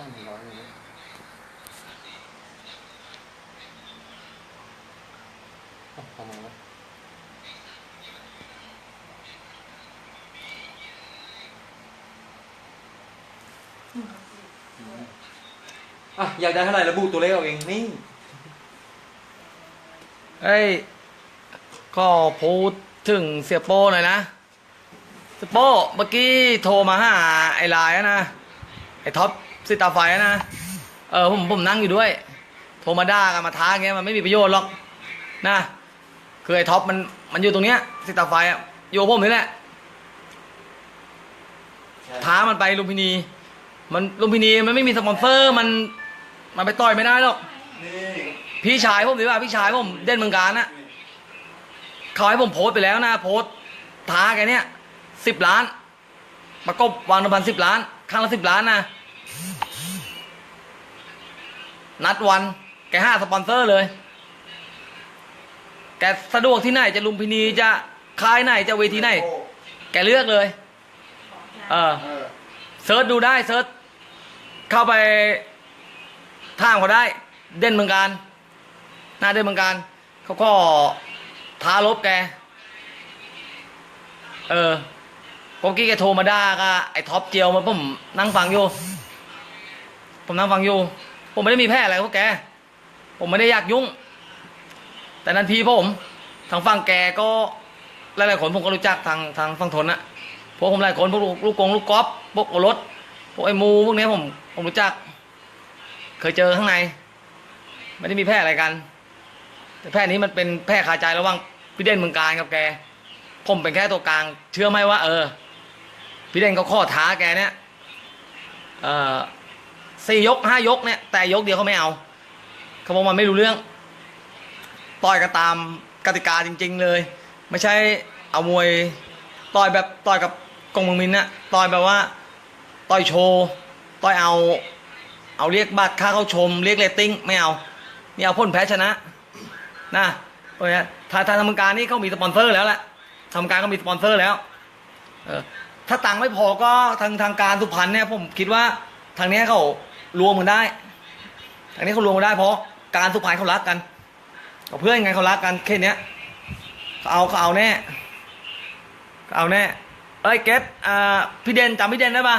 ข้างหนึ่งร้อยเลยอะประมาณนั้นอะอยากได้เท่าไหร่ระบุตัวเลขเอาเองนี่เอ้ยก็พูดถึงเสียโป้หน่อยนะเสียโป้เมื่อกี้โทรมาหาไอ้ลายนะ ไอ้ท็อป สิตาไฟอะนะเออผมผมนั่งอยู่ด้วย โทรมาด่ากันมาท้าอย่างเงี้ยมันไม่มีประโยชน์หรอกนะคือไอ้ท็อปมันมันอยู่ตรงเนี้ยสิตาไฟอะอยู่กับผมนี่แหละท้ามันไปลุมพินี มันลุมพินีมันไม่มีสปอนเซอร์มันมันไปต่อยไม่ได้หรอกนี่พี่ชายผมหรือว่าพี่ชายผมเด่นเมืองการนะเขาให้ผมโพสต์ไปแล้วนะโพสต์ท้าแกเนี่ยสิบล้าน ประกบวางน้ำพันสิบล้านครั้งละสิบล้านนะ นัดวัน แกห้าสปอนเซอร์เลย แกสะดวกที่ไหนจะลุมพินีจะคายไหนจะเวทีไหน แกเลือกเลย เออเออเซิร์ชดูได้เซิร์ชเข้าไปท่ามเขาได้ เด่นเมืองการหน้าเด่นเมืองการเขาก็ท้าลบแก เออเมื่อกี้แกโทรมาด่าก็ไอ้ท็อปเจียวมาผมนั่งฟังอยู่ ผมนั่งฟังอยู่ ผมไม่ได้มีแพ้อะไรพวกแก ผมไม่ได้อยากยุ่ง แต่นันทีผมทางฝั่งแกก็หลายๆคนผมก็รู้จักทางทางฝั่งทนนะพวกผมหลายคนพวกลูกกงลูกกอล์ฟพวกโอรถพวกไอ้มูพวกนี้ผมผมรู้จัก เคยเจอข้างใน ไม่ได้มีแพร่อะไรกัน แต่แพร่นี้มันเป็นแพร่คาใจระหว่างพี่เด่นเมืองการกับแก ผมเป็นแค่ตัวกลาง เชื่อไหมว่า เออ พี่เด่นเขาข้อท้าแกเนี่ยเออ สี่ยกห้ายกเนี่ยแต่ยกเดียวเขาไม่เอาเขาบอกมันไม่รู้เรื่องต่อยกันตามกติกาจริง ๆเลย ไม่ใช่เอามวยต่อยแบบต่อยกับกงเมืองมินนะต่อยแบบว่าต่อยโชว์ต่อยเอาเอาเรียกบัตรค่าเข้าชม เรียกเรตติ้งไม่เอานี่เอาพ้นแพ้ชนะนะเพราะงั้นทางทางทำการนี่เขามีสปอนเซอร์แล้วแหละทำการก็มีสปอนเซอร์แล้วเออถ้าตังค์ไม่พอก็ทางทางการสุพรรณเนี่ยผมคิดว่าทางนี้เขา รวมกันได้ทางนี้เขารวมกันได้เพราะการสุพรรณเขารักกันกับเพื่อนไงเขารักกันแค่นี้เขาเอาเขาเอาแน่เขาเอาแน่เอ้ยเกตอ่าพี่เด่นจำพี่เด่นได้ปะ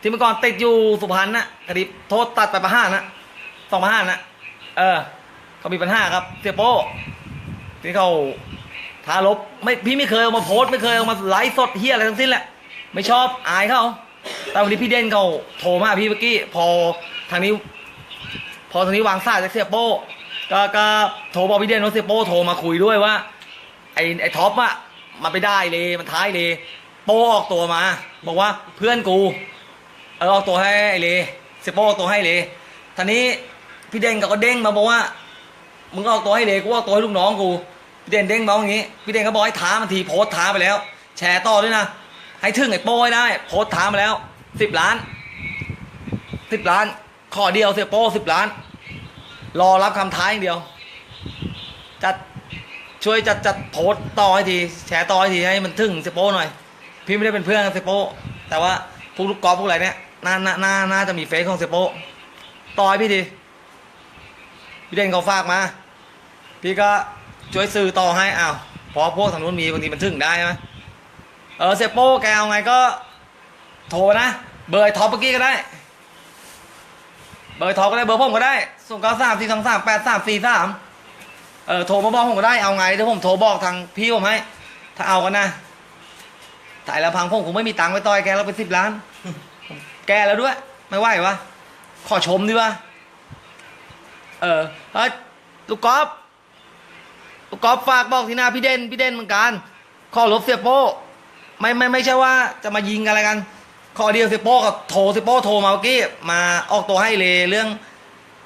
ที่เมื่อก่อนติดอยู่สุพรรณน่ะคดีโทษตัดไปประห้านะสองประห้านะเออเขามีปัญหาครับเสียโป้ที่เขาท้าลบไม่พี่ไม่เคยเอามาโพสต์ไม่เคยเอามาไลฟ์สดเฮียอะไรทั้งสิ้นแหละ ไม่ชอบอายเขา แต่วันนี้พี่เด่นเขาโทรมาพี่เมื่อกี้ พอทางนี้ พอทางนี้วางสายจากเสียโป้ก็ก็โทรบอกพี่เด่นว่าเสียโป้โทรมาคุยด้วยว่า ไอไอท็อปอะมันไปได้เลยมันท้ายเลย โป้ออกตัวมา บอกว่าเพื่อนกูเออออกตัวให้ไอเลยเสียโป้ออกตัวให้เลยทีนี้พี่เด่นก็เด้งมาบอกว่ามึงออกตัวให้เลยกูออกตัวให้ลูกน้องกูพี่เด่นเด้งมาอย่างงี้พี่เด่นก็บอกให้ท้ามันทีโพสท้าไปแล้ว แชร์ต่อด้วยนะ ให้ถึงไอ้โป้ให้ได้โพสต์ท้ามาแล้วสิบล้านสิบล้าน ขอเดียวเสียโป้สิบล้าน รอรับคำท้าอย่างเดียว จัดช่วยจัดจัดโพสต์ต่อให้ทีแชร์ต่อให้ทีให้มันถึงเซโป้หน่อย พี่ไม่ได้เป็นเพื่อนกับเซโป้แต่ว่าพวกลูกกอล์ฟพวกอะไรเนี่ยน่าน่าน่าน่าจะมีเฟซของเซโป้ต่อให้พี่ทีพี่เด่นเขาฝากมา พี่ก็ช่วยสื่อต่อให้อ้าวพอพวกทางนู้นมีบางทีมันถึงได้ไหม เออเซโป้แกเอาไงก็ โทรนะ เบอร์ท็อปเมื่อกี้ก็ได้ เบอร์โทรก็ได้เบอร์ผมก็ได้ส่งเก้าสามสี่สองสามแปดสามสี่สามเออโทรมาบอกผมก็ได้เอาไงเดี๋ยวผมโทรบอกทางพี่ผมให้ ถ้าเอากันนะถ่ายลำพังผมคงไม่มีตังค์ไปต่อยแกเราไปสิบล้าน แกแล้วด้วย ไม่ไหววะขอชมดีวะเออเฮ้ยลูกกอล์ฟลูกกอล์ฟฝากบอกที่หน้าพี่เด่นพี่เด่นเหมือนกันขอลบเสียโป้ ไม่ไม่ไม่ใช่ว่าจะมายิงอะไรกันขอเดียวเซโป้กับโทรเซโป้โทรมาเมื่อกี้มาออกตัวให้เลเรื่อง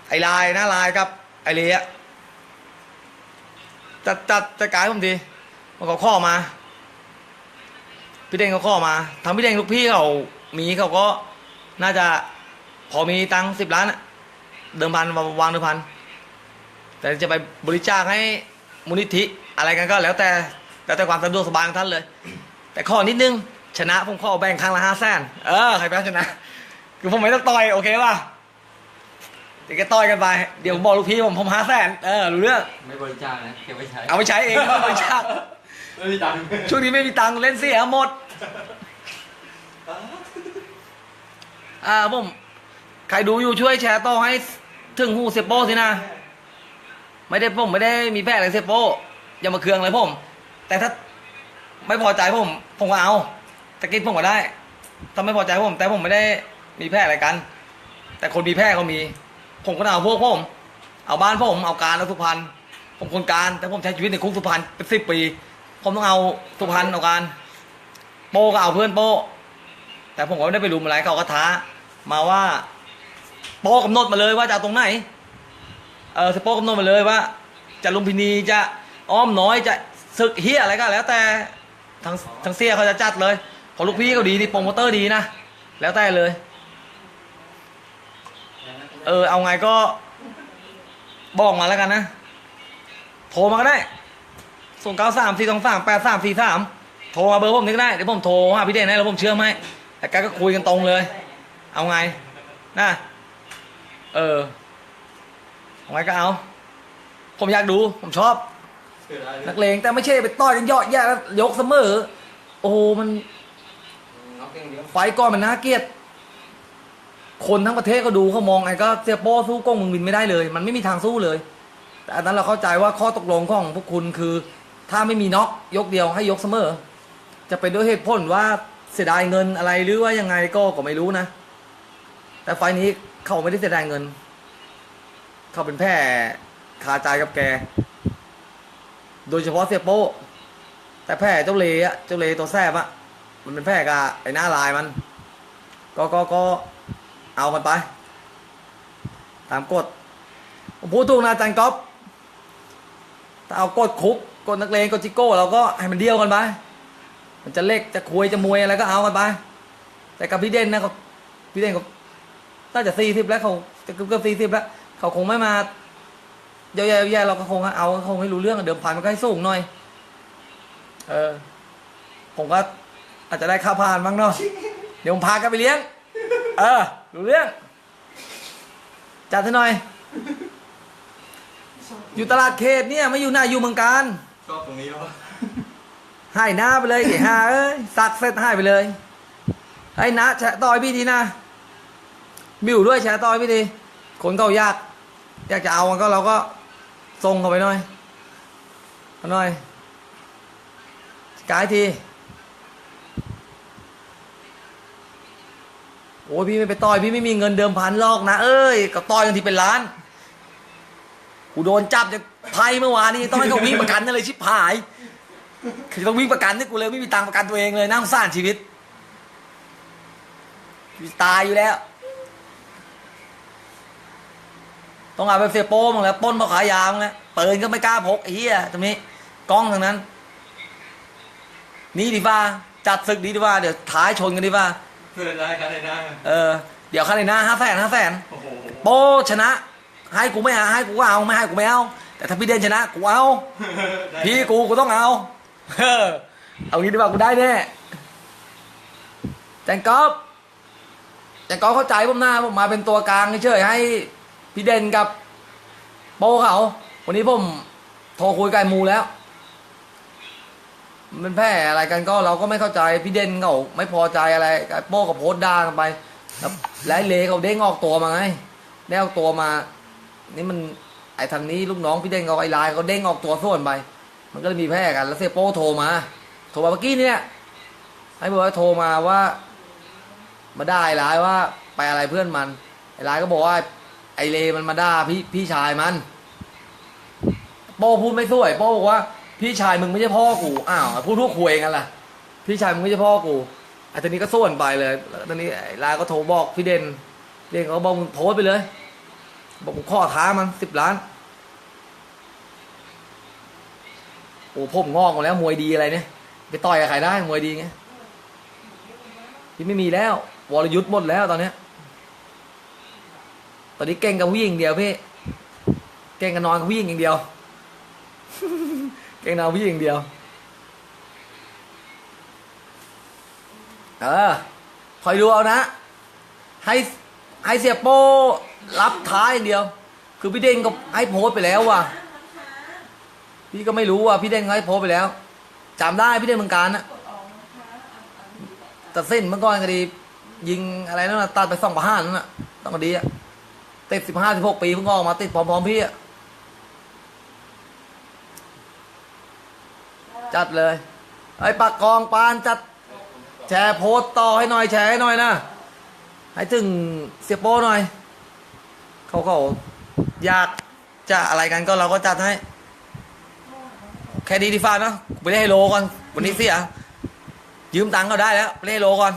ไอ้ลายหน้าลายกับไอ้เลอะจัดจัดจัดการผมดีมันก็ข้อมา พี่เด้งเขาข้อมาทำพี่เด้งลูกพี่เขามีเขาก็น่าจะพอมีตังสิบล้านเดิมพันวางเดิมพันแต่จะไปบริจาคให้มูลนิธิอะไรกันก็แล้วแต่แล้วแต่ความสะดวกสบายของท่านเลย แต่ข้อนิดนึง ชนะผมขอแบ่งครั้งละห้าแสนเออใครแพ้ชนะ คือผมไม่ต้องต่อยโอเคป่ะเดี๋ยวแกต่อยกันไป เดี๋ยวผมบอกลูกพี่ผมผมหาแสนเออรู้เรื่อง ไม่บริจาคนะเก็บไว้ใช้เอาไปใช้เองเอาไปใช้ไม่มีตังค์ช่วงนี้ไม่มีตังค์เล่นเสียหมด อ่าผมใครดูอยู่ช่วยแชร์ต่อให้ถึงหูเซโป้สินะ ไม่ได้ผมไม่ได้มีแพ้อะไรเซโป้อย่ามาเคืองเลยผม แต่ถ้า ไม่พอใจผม ผมก็เอาตะกี้ผมก็ได้ถ้าไม่พอใจผม แต่ผมไม่ได้มีแพ้อะไรกัน แต่คนมีแพ้เขามี ผมก็เอาพวกผม เอาบ้านผมเอาการเอาสุพรรณผมคนการ แต่ผมใช้ชีวิตในคุกสุพรรณเป็นสิบปี ผมต้องเอาสุพรรณเอาการ โป้ก็เอาเพื่อนโป้แต่ผมก็ไม่ได้ไปรุมอะไรเขาก็ท้า มาว่า โป้กำหนดมาเลยว่าจะเอาตรงไหน เออสโป้กำหนดมาเลยว่า จะลุมพินีจะอ้อมน้อยจะศึกเฮียอะไรก็แล้วแต่ ทางทางเสียเขาจะจัดเลยพอลูกพี่เขาดีนี่โปรโมเตอร์ดีนะ แล้วแต่เลย เออ เอาไงก็ บอกมาแล้วกันนะ โทรมาก็ได้ส่งเก้าสามสี่สองสามแปดสามสี่สามโทรมาเบอร์ผมนี่ก็ได้ เดี๋ยวผมโทรหาพี่เด่นให้แล้วผมเชื่อมให้แต่กก็คุยกันตรงเลย เอาไง นะ เออ เอาไงก็เอา ผมอยากดู ผมชอบ นักเลงแต่ไม่ใช่ไปต่อยกันเยาะแยะแล้วยกเสมอ โอ้โหมันเอาเก่งเดียวไฟก่อนมันน่าเกลียด คนทั้งประเทศก็ดูเขามองไงก็เสียโป้สู้กล้องมึงวินไม่ได้เลย มันไม่มีทางสู้เลย แต่อันนั้นเราเข้าใจว่าข้อตกลงของพวกคุณคือ ถ้าไม่มีน็อกยกเดียวให้ยกเสมอ จะเป็นด้วยเหตุผลว่าเสียดายเงินอะไรหรือว่ายังไงก็ก็ไม่รู้นะ แต่ไฟล์นี้เขาไม่ได้เสียดายเงิน เขาเป็นแพ้คาใจกับแก โดยเฉพาะเสียโป้แต่แพ้เจ้าเลอะเจ้าเลตัวแซบอะมันเป็นแพ้กับไอ้หน้าลายมัน ก็ก็ก็เอามันไป ตามกฎผมพูดถูกนะอาจารย์ก๊อฟถ้าเอากฎคุกกฎนักเลงกฎจิโก้เราก็ให้มันเดียวกันไปมันจะเล็กจะคุยจะมวยอะไรก็เอากันไป แต่กับพี่เด่นนะเขาพี่เด่นเขาน่าจะสี่สิบแล้วเขาจะเกือบสี่สิบแล้วเขาคงไม่มา ยอะๆแย่ๆเราก็คงเอาเขาคงไม่รู้เรื่องอะเดิมพันมันก็ให้สูงหน่อย เออ ผมก็อาจจะได้ค่าผ่านบ้างเนาะเดี๋ยวผมพากันไปเลี้ยง เออ รู้เรื่อง จัดให้หน่อย อยู่ตลาดเขตเนี่ย ไม่อยู่หน้าอยู่เมืองการชอบตรงนี้แล้วให้หน้าไปเลยไอ้ห่าเอ้ยสักเสร็จให้ไปเลยให้นะแชะต่อยพี่ทีนะมิวด้วยแชะต่อยพี่ทีคนเขาอยาก อยากจะเอามันก็เราก็ ส่งเข้าไปหน่อยหน่อยกายทีโอ้ยพี่ไม่ไปต่อยพี่ไม่มีเงินเดิมพันหรอกนะ เอ้ยก็ต่อยกันทีเป็นล้านกูโดนจับจากไพ่เมื่อวานนี้ต้องให้เขาวิ่งประกันนั่นเลยชิบหายคือต้องวิ่งประกันนี่กูเลยไม่มีตังค์ประกันตัวเองเลยน่าสงสารชีวิตตายอยู่แล้ว ต้องเอาไปเสียโป้มั้งแล้วป้นมาขายยามั้งแล้วปืนก็ไม่กล้าพกไอ้เหี้ยตรงนี้กล้องทั้งนั้น นี่ดีว่าจัดศึกดีดีว่าเดี๋ยวท้ายชนกันดีว่าเพื่อนได้กันเลยนะเออเดี๋ยวค่าในหน้าห้าแสนห้าแสนโอ้โหโป้ชนะ ให้กูไม่เอาให้กูก็เอาไม่ให้กูไม่เอาแต่ถ้าพี่เด่นชนะกูเอาพี่กูกูต้องเอาเอางี้ดีกว่ากูได้แน่แจงก๊อฟแจงก๊อฟเข้าใจผมหนะผมมาเป็นตัวกลางเฉยให้ พี่เด่นกับโป้เขา วันนี้ผมโทรคุยกับมูแล้ว มันแพ้อะไรกันก็เราก็ไม่เข้าใจพี่เด่นเขาไม่พอใจอะไรโป้กับโพสต์ด่ากันไปแล้วและเลเขาเด้งออกตัวมาไงได้ออกตัวมา นี่มันไอ้ทางนี้ลูกน้องพี่เด้งเขาไอ้ลายเขาเด้งออกตัวส่วนไป มันก็เลยมีแพ้กัน แล้วเซโป้โทรมา โทรมาเมื่อกี้เนี่ยให้บอกว่าโทรมาว่า มาด่าไอ้ลายว่าไปอะไรเพื่อนมัน ไอ้ลายก็บอกว่า ไอเลมันมาด่าพี่พี่ชายมัน โป้พูดไม่สวย โป้บอกว่า พี่ชายมึงไม่ใช่พ่อกูอ้าวพูดทุกคุยกันล่ะ พี่ชายมึงไม่ใช่พ่อกูไอตอนนี้ก็ส่วนไปเลยตอนนี้ไอลาก็โทรบอกพี่เด่นเด่นเขาบอกมึงโพสไปเลย บอกผมข้อท้ามันสิบล้านโอ้ผมงอกหมดแล้วมวยดีอะไรเนี่ยไปต่อยกับใครได้มวยดีไงพี่ไม่มีแล้ว วรยุทธ์หมดแล้วตอนเนี้ย ตอนนี้เก่งกับผู้หญิงเดียวพี่ เก่งกับนอนกับผู้หญิงอย่างเดียว เก่งนอนกับผู้หญิงอย่างเดียว เออคอยดูเอานะ ให้ให้เสียโป้รับท้ายอย่างเดียว คือพี่เด่นก็ให้โพสไปแล้วว่ะ พี่ก็ไม่รู้ว่าพี่เด่นเขาให้โพสไปแล้วจำได้พี่เด่นเมืองการนะแต่เส้นเมื่อก่อนคดี ยิงอะไรนั่นนะตัดไปสองประห้านั่นนะต้องดีอะ ติดสิบห้าสิบหกปีเพิ่งออกมาติดพร้อมๆพี่อะจัดเลยไอ้ปากกองปานจัดแชร์โพสต์ต่อให้หน่อยแชร์ให้หน่อยนะให้ถึงเสียโป้หน่อย เขาก็อยากจะอะไรกันก็เราก็จัดให้ แค่ดีดีฟ้าเนาะไปเล่นไฮโลก่อน วันนี้เสีย ยืมตังค์ก็ได้แล้วไปเล่นไฮโลก่อน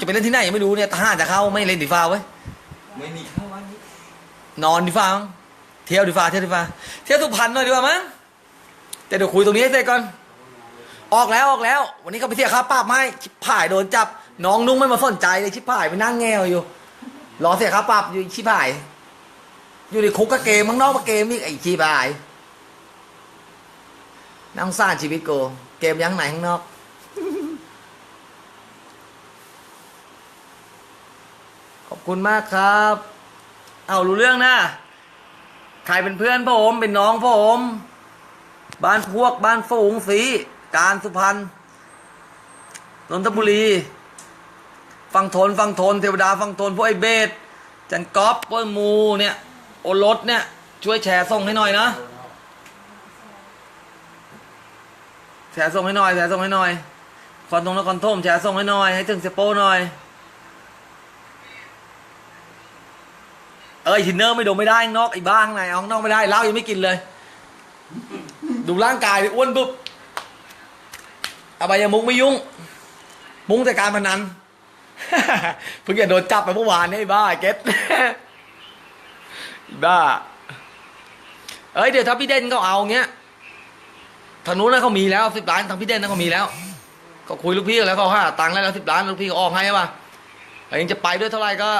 จะไปเล่นที่ไหนยังไม่รู้เนี่ยทหารจะเข้าไม่เล่นดีฟ้าเว้ย ไม่มีข้าววันนี้นอนดีฟ้ามั้งเที่ยวดีฟ้าเที่ยวดีฟ้าเที่ยวสุพรรณหน่อยดีกว่ามั้งแต่เดี๋ยวคุยตรงนี้ให้เสร็จก่อน ออกแล้วออกแล้ว วันนี้เขาไปเสียวค่าปรับให้ชิบผายโดนจับ น้องนุ่งไม่มาสนใจเลยชิบผายไปนั่งแงวอยู่รอเสียค่าปรับอยู่ชิบผาย อยู่ในคุกก็เกมมังนอกมาเกมอีไอ้ชิบผายนั่งสร้างชีวิตกูเกมยังไหนข้างนอก ขอบ คุณมากครับ เอารู้เรื่องนะใครเป็นเพื่อนผมเป็นน้องผม บ้านพวกบ้านฝูงสีการสุพรรณนนทบุรีฟังทนฟังทนเทวดาฟังทนพวกไอ้เบสจันก๊อฟพวกมูเนี่ยโอรสเนี่ย ช่วยแชร์ส่งให้หน่อยนะแชร์ส่งให้หน่อยแชร์ส่งให้หน่อยคอนตรงนครธมแชร์ส่งให้หน่อยให้ถึงเซโป้หน่อย เอ้ยทินเนอร์ไม่ดมไม่ได้ข้างนอกไอ้บ้าข้างในเอาข้างนอกไม่ได้เหล้ายังไม่กินเลย ดูร่างกายดิอ้วนปุ๊บอบายมุกไม่ยุ่ง มุ้งแต่การพนันเพิ่งจะโดนจับไปเมื่อวานนี่ไอ้บ้าไอ้เก็ตบ้า เอ้ยเดี๋ยวถ้าพี่เด่นเขาเอาเงี้ยทางนู้นนะเขามีแล้วสิบล้านทางพี่เด่นนะเขามีแล้วก็คุยลูกพี่แล้วเขาหาตังค์ได้แล้วสิบล้านลูกพี่ก็ออกให้ป่ะยังจะไปด้วยเท่าไหร่ก็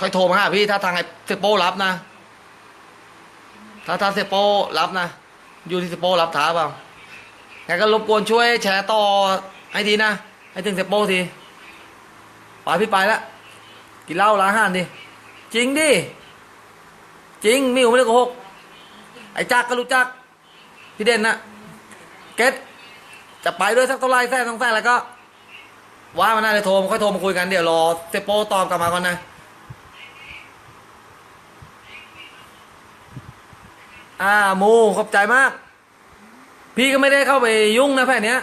ค่อยโทรมาหาพี่ถ้าทางไอ้เซโป้รับนะ ถ้าถ้าเซโป้รับนะ อยู่ที่เซโป้รับท้าเปล่าแกก็รบกวนช่วยแชร์ต่อให้ทีนะ ให้ถึงเซโป้ทีไปพี่ไปละกินเหล้าร้านอาหารดิ จริงดิ จริงมิวไม่ได้โกหก ไอ้จักก็รู้จัก พี่เด่นนะเก็ตจะไปด้วยสักเท่าไรแท้สองแท้แล้วก็ ว่ามันน่าจะโทรค่อยโทรมาคุยกันเดี๋ยวรอเซโป้ตอบกลับมาก่อนนะ อ่าโมขอบใจมาก พี่ก็ไม่ได้เข้าไปยุ่งนะแผ่นเนี้ย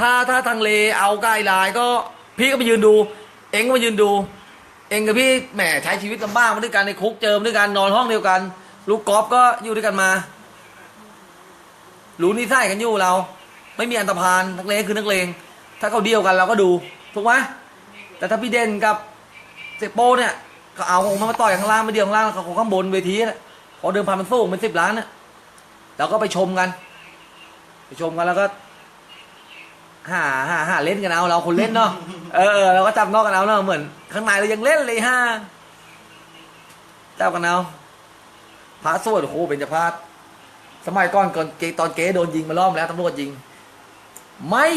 ถ้าถ้าทางเลเอาไกล้ลายก็ พี่ก็ไปยืนดู เองก็มายืนดู เองกับพี่แหมใช้ชีวิตลำบากมาด้วยกันในคุกเจอมาด้วยกันนอนห้องเดียวกัน ลูกกอล์ฟก็อยู่ด้วยกันมารู้นิสัยกันอยู่เรา ไม่มีอันตรพานนักเลงคือนักเลง ถ้าเขาเดียวกันเราก็ดูถูกไหมแต่ถ้าพี่เด่นกับเซโปเนี่ยก็เอาของมันมาต่อยข้างล่างม่เดียวข้างล่างเขาข้างบนเวทีน่ะ พอเดิมพันมันสูงเป็นสิบล้านน่ะเราก็ไปชมกัน ไปชมกันแล้วก็หาหาหาเล่นกันเอาเราคนเล่นเนาะเออเออเราก็จับนอกกันเอาเนาะเหมือน ข้างในเรายังเล่นเลยฮะจับกันเอาพระสวดโอ้โหเป็นจะพลาดสมัยก่อนก่อนเกตอนเก๋โดนยิงมาล้อมแล้วตำรวจยิง ไม่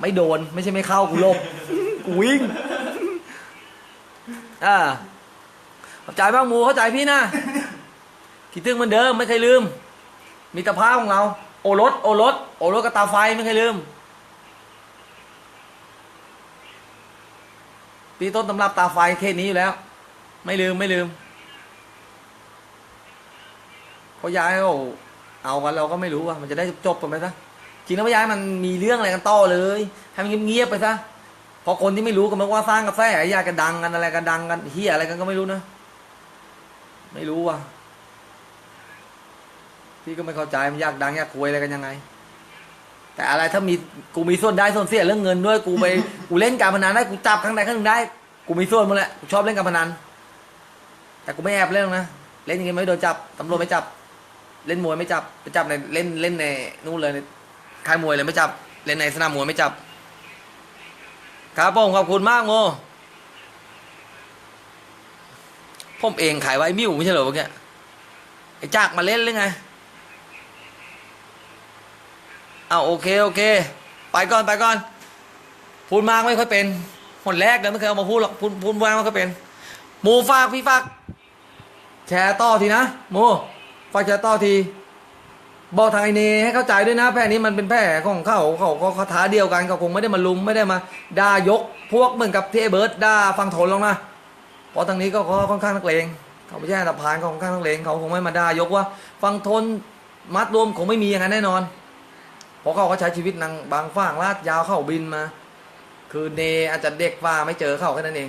ไม่โดนไม่ใช่ไม่เข้ากูหลบกูวิ่งอ่าเข้าใจบ้างหมูเข้าใจพี่นะ คิดถึงเหมือนเดิมไม่เคยลืม มีตาพ้าของเรา โอรสโอรสโอรสกับตาไฟไม่เคยลืมปีต้นตำรับตาไฟเคสนี้อยู่แล้ว ไม่ลืมไม่ลืมเขาย้ายเขาเอากันเราก็ไม่รู้ว่า มันจะได้จบกันไปซะจริงแล้วไม่ย้ายมันมีเรื่องอะไรกันต่อเลยให้มันเงียบๆไปซะเพอคนที่ไม่รู้ก็มันว่าสร้างกระแสอยากกันดังกันอะไรกันดังกันเฮียอะไรกันก็ไม่รู้นะ ไม่รู้ว่ะ พี่ก็ไม่เข้าใจมันยากดังยากคุยอะไรกันยังไง แต่อะไรถ้ามีกูมีส่วนได้ส่วนเสียเรื่องเงินด้วยกูไปกูเล่นการพนันได้กูจับข้างใดข้างหนึ่งได้ กูมีส่วนหมดแหละกูชอบเล่นการพนัน แต่กูไม่แอบเล่นหรอกนะเล่นอยังไงไม่โดนจับตำรวจไม่จับ เล่นมวยไม่จับไปจับในเล่นเล่นในนู่นเลยในค่ายมวยเลยไม่จับ เล่นในสนามมวยไม่จับครับผมขอบคุณมากโมผมเองขายไว้มิวไม่ใช่เหรอเมื่อกี้ไอ้จักมาเล่นหรือไง เอาโอเคโอเค ไปก่อนไปก่อน พูดมากไม่ค่อยเป็นคนแรกเลยไม่เคยเอามาพูดหรอกพูดพูดว่ามันก็เป็นหมูฝากพี่ฝากแชร์ต่อทีนะหมูฝากแชร์ต่อที บอกทางไอเนให้เข้าใจด้วยนะแผลนี้มันเป็นแผลของเขาเขาก็คาถาเดียวกันเขาคงไม่ได้มาลุมไม่ได้มาด่ายกพวกเหมือนกับที่ไอเบิร์ดด่าฟังทนหรอกนะเพราะทางนี้ก็เขาค่อนข้างนักเลงเขาไม่ใช่อันดับพานเขาค่อนข้างนักเลงเขาคงไม่มาด่ายกว่า ฟังทนมัดรวมคงไม่มีอย่างนั้นแน่นอน เพราะเขาก็ใช้ชีวิตนางบางฝั่งลาดยาวเข้าบินมา คือเนอาจจะเด็กว่าไม่เจอเข้าแค่นั้นเอง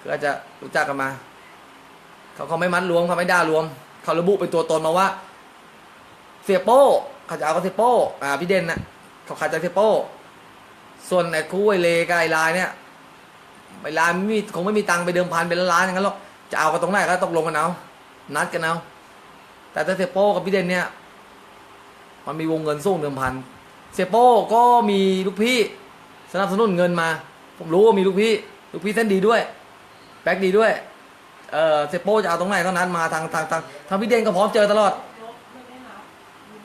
คืออาจจะรู้จักกันมา เขาเขาไม่มัดรวมเขาไม่ด่ารวม เขาระบุเป็นตัวตนมาว่า เสียโป้เขาจะเอากับเสียโป้อ่าพี่เด่นน่ะเขาขายจากเสียโป้ส่วนไอ้คู่ไอ้เลกับไอ้ลายเนี่ยไอ้ลายไม่มีคงไม่มีตังค์ไปเดิมพันเป็นล้านอย่างนั้นหรอกจะเอากันตรงไหนก็ตกลงกันเอานัดกันเอาแต่ถ้าเสียโป้กับพี่เด่นเนี่ยมันมีวงเงินสูงเดิมพัน เสียโป้ก็มีลูกพี่สนับสนุนเงินมา ผมรู้ว่ามีลูกพี่ลูกพี่เส้นดีด้วย แบ็กดีด้วย เออเสียโป้จะเอาตรงไหนเท่านั้นมาทางทางทางทางพี่เด่นก็พร้อมเจอตลอด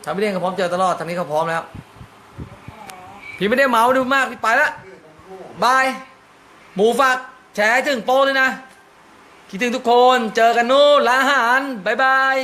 ทางพี่เด่นก็พร้อมเจอตลอดทางนี้เขาพร้อมแล้ว พี่ไม่ได้เมาดูมากพี่ไปละบายหมูฝากแชร์ถึงโป้เลยนะคิดถึงทุกคนเจอกันนู่นร้านอาหารบายบาย